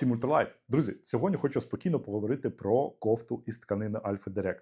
Всім ультралайт. Друзі, сьогодні хочу спокійно поговорити про кофту із тканини Alpha Direct.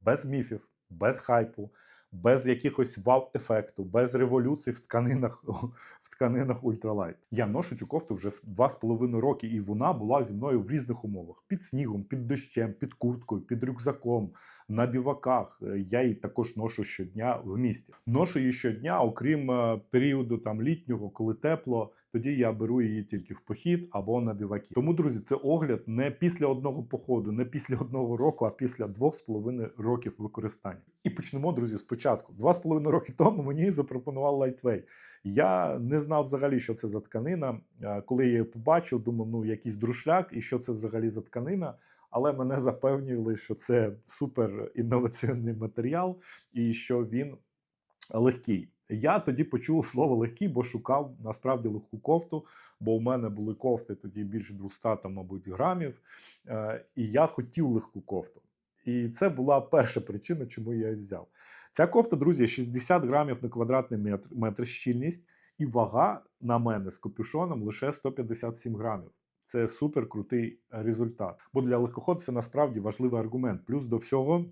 Без міфів, без хайпу, без якихось вау-ефекту, без революцій в тканинах в тканинах ультралайт. Я ношу цю кофту вже з- два з половиною роки, і вона була зі мною в різних умовах: під снігом, під дощем, під курткою, під рюкзаком, на біваках. Я її також ношу щодня в місті. Ношу її щодня, окрім е, періоду там літнього, коли тепло. Тоді я беру її тільки в похід або на біваки. Тому, друзі, це огляд не після одного походу, не після одного року, а після двох з половиною років використання. І почнемо, друзі, спочатку. Два з половиною роки тому мені запропонував Lightway. Я не знав взагалі, що це за тканина. Е, Коли я її побачив, думав, ну якийсь друшляк, і що це взагалі за тканина. Але мене запевнили, що це супер інноваційний матеріал і що він легкий. Я тоді почув слово легкий, бо шукав насправді легку кофту, бо у мене були кофти тоді більше 200, там, мабуть, грамів. Е, і я хотів легку кофту. І це була перша причина, чому я її взяв. Ця кофта, друзі, 60 грамів на квадратний метр, метр щільність, і вага на мене з капюшоном лише 157 грамів. Це супер крутий результат. Бо для легкоходу це насправді важливий аргумент. Плюс до всього.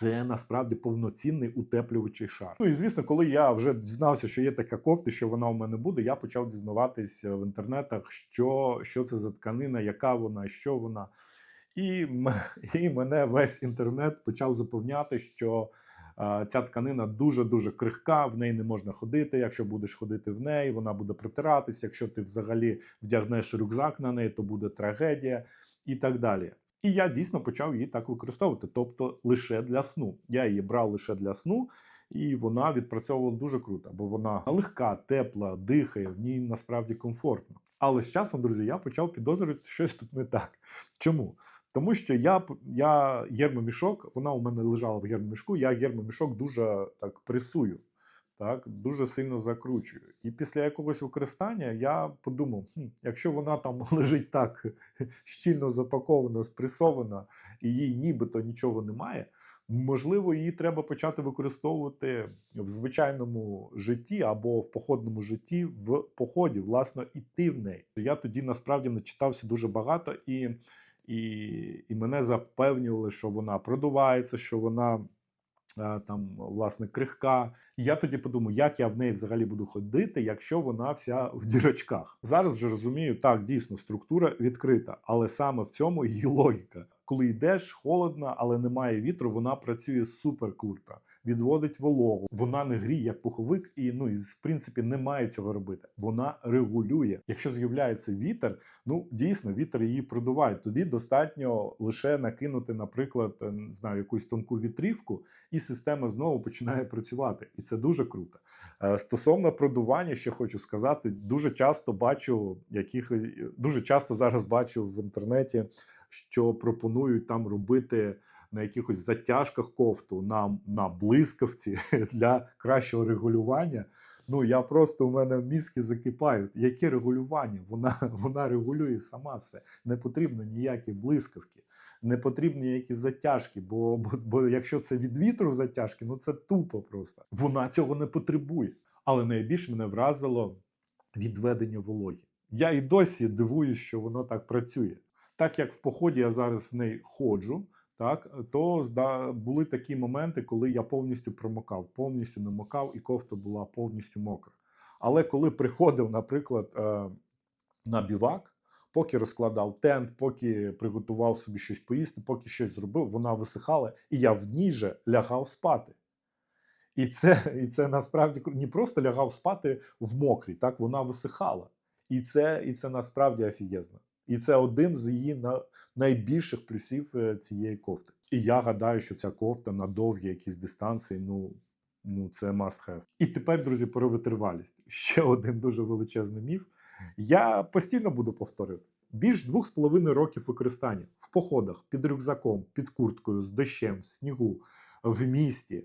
Це насправді повноцінний утеплювачий шар. Ну і звісно, коли я вже дізнався, що є така кофта, що вона у мене буде, я почав дізнаватися в інтернетах, що, що це за тканина, яка вона, що вона. І, і мене весь інтернет почав заповняти, що е, ця тканина дуже дуже крихка, в неї не можна ходити. Якщо будеш ходити в неї, вона буде протиратися. Якщо ти взагалі вдягнеш рюкзак на неї, то буде трагедія і так далі. І я дійсно почав її так використовувати, тобто лише для сну. Я її брав лише для сну, і вона відпрацьовувала дуже круто, бо вона легка, тепла, дихає, в ній насправді комфортно. Але з часом, друзі, я почав підозрювати, що щось тут не так. Чому? Тому що я, я гермомішок, вона у мене лежала в гермомішку, я гермомішок дуже так пресую, так, дуже сильно закручую. І після якогось використання я подумав: хм, якщо вона там лежить так щільно запакована, спресована, і їй нібито нічого немає. Можливо, її треба почати використовувати в звичайному житті або в походному житті в поході, власно, іти в неї. Я тоді насправді начитався дуже багато, і, і, і мене запевнювали, що вона продувається, що вона там власне крихка. І я тоді подумав, як я в неї взагалі буду ходити, якщо вона вся в дірочках. Зараз вже розумію, так дійсно структура відкрита, але саме в цьому її логіка. Коли йдеш, холодно, але немає вітру, вона працює супер круто, відводить вологу. Вона не гріє як пуховик, і ну і в принципі не має цього робити. Вона регулює. Якщо з'являється вітер, ну дійсно вітер її продуває. Тоді достатньо лише накинути, наприклад, е, не знаю, якусь тонку вітрівку, і система знову починає працювати. І це дуже круто. Е, Стосовно продування, ще хочу сказати, дуже часто бачу яких дуже часто зараз бачу в інтернеті, що пропонують там робити на якихось затяжках кофту, на, на блискавці для кращого регулювання. Ну я просто у мене мізки закипають. Яке регулювання? Вона, вона регулює сама все. Не потрібно ніякі блискавки, не потрібні якісь затяжки. Бо, бо, бо якщо це від вітру затяжки, ну це тупо просто. Вона цього не потребує. Але найбільше мене вразило відведення вологі. Я і досі дивуюсь, що воно так працює. Так як в поході я зараз в неї ходжу, так то були такі моменти, коли я повністю промокав, повністю намокав, і кофта була повністю мокра. Але коли приходив, наприклад, е, на бівак, поки розкладав тент, поки приготував собі щось поїсти, поки щось зробив, вона висихала, і я в ній же лягав спати. І це, і це насправді не просто лягав спати в мокрій, так вона висихала. І це, і це насправді офігезно. І це один з її найбільших плюсів е, цієї кофти. І я гадаю, що ця кофта на довгі якісь дистанції, ну, ну це must have. І тепер, друзі, про витривалість. Ще один дуже величезний міф. Я постійно буду повторювати. Більш двох з половиною років використання в походах під рюкзаком, під курткою, з дощем, в снігу, в місті.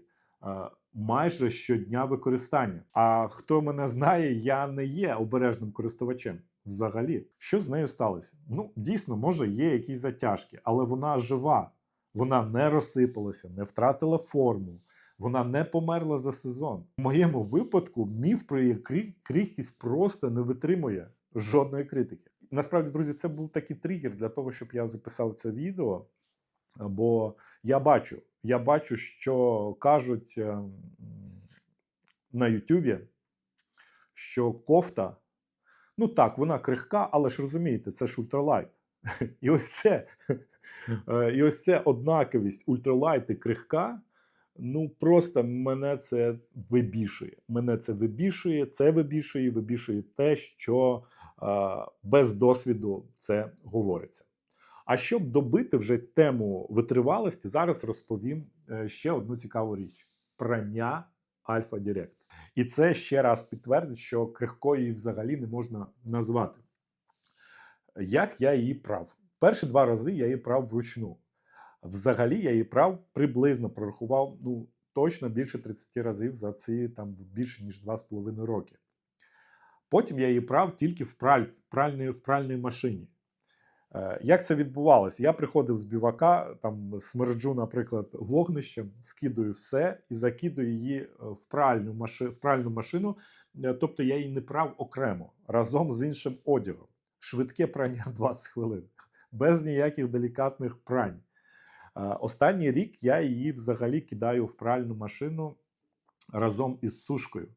Майже щодня використання. А хто мене знає, я не є обережним користувачем. Взагалі, що з нею сталося? Ну, дійсно, може, є якісь затяжки, але вона жива, вона не розсипалася, не втратила форму, вона не померла за сезон. В моєму випадку міф про її крихкість просто не витримує жодної критики. насправді, друзі, це був такий тригер для того, щоб я записав це відео. Бо я бачу, я бачу, що кажуть е, на Ютубі, що кофта, ну так, вона крихка, але ж розумієте, це ж ультралайт. І ось це, е, і ось це однаковість ультралайт і крихка. Ну просто мене це вибішує. Мене це вибішує, це вибішує, вибішує те, що е, без досвіду це говориться. А щоб добити вже тему витривалості, зараз розповім е, ще одну цікаву річ: прання Альфа Директ. І це ще раз підтвердить, що крихкою її взагалі не можна назвати. Як я її прав? Перші два рази я її прав вручну. Взагалі я її прав приблизно прорахував ну, точно більше 30 разів за ці там більше ніж 2,5 роки. Потім я її прав тільки в, праль, в, пральній, в пральній машині. Е, Як це відбувалося? Я приходив з бівака, там смерджу, наприклад, вогнищем, скидую все і закидую її е, в пральну, маши, в пральну машину. Тобто я її не прав окремо разом з іншим одягом. Швидке прання 20 хвилин, без ніяких делікатних прань. Е, Останній рік я її взагалі кидаю в пральну машину разом із сушкою,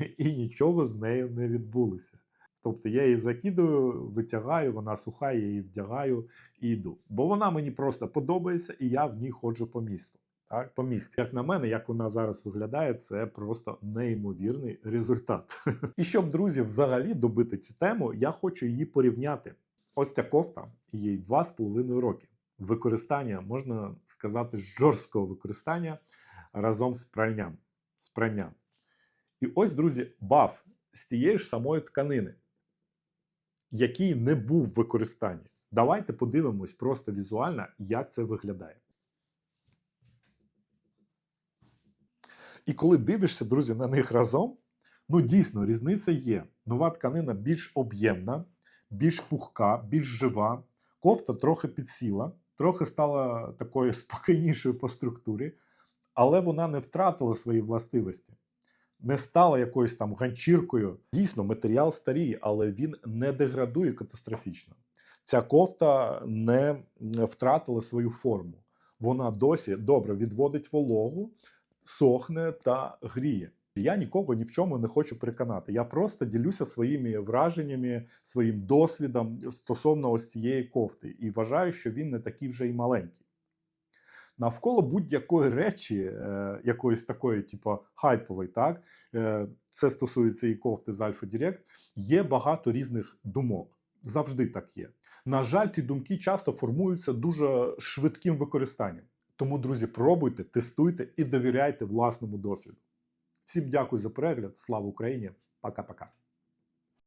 і нічого з нею не відбулося. Тобто я її закидую, витягаю, вона суха, я її вдягаю і йду. Бо вона мені просто подобається, і я в ній ходжу по місту. Так, по місті. Як на мене, як вона зараз виглядає, це просто неймовірний результат. І щоб, друзі, взагалі добити цю тему, я хочу її порівняти. Ось ця кофта, їй 2,5 роки. Використання, можна сказати, жорсткого використання разом з пранням. З пранням. І ось, друзі, баф з тієї ж самої тканини, який не був в використанні. Давайте подивимось просто візуально, як це виглядає. І коли дивишся, друзі, на них разом, ну дійсно різниця є. Нова тканина більш об'ємна, більш пухка, більш жива. Кофта трохи підсіла, трохи стала такою спокійнішою по структурі, але вона не втратила свої властивості. Не стала якоюсь там ганчіркою. Дійсно, матеріал старіє, але він не деградує катастрофічно. Ця кофта не втратила свою форму. Вона досі добре відводить вологу, сохне та гріє. Я нікого ні в чому не хочу переконати. Я просто ділюся своїми враженнями, своїм досвідом стосовно ось цієї кофти, і вважаю, що він не такий вже й маленький. Навколо будь-якої речі, е, якоїсь такої, типу хайпової, так е, це стосується і кофти з Альфа Direct, є багато різних думок. Завжди так є. На жаль, ці думки часто формуються дуже швидким використанням. Тому, друзі, пробуйте, тестуйте і довіряйте власному досвіду. Всім дякую за перегляд. Слава Україні! Пока-пока.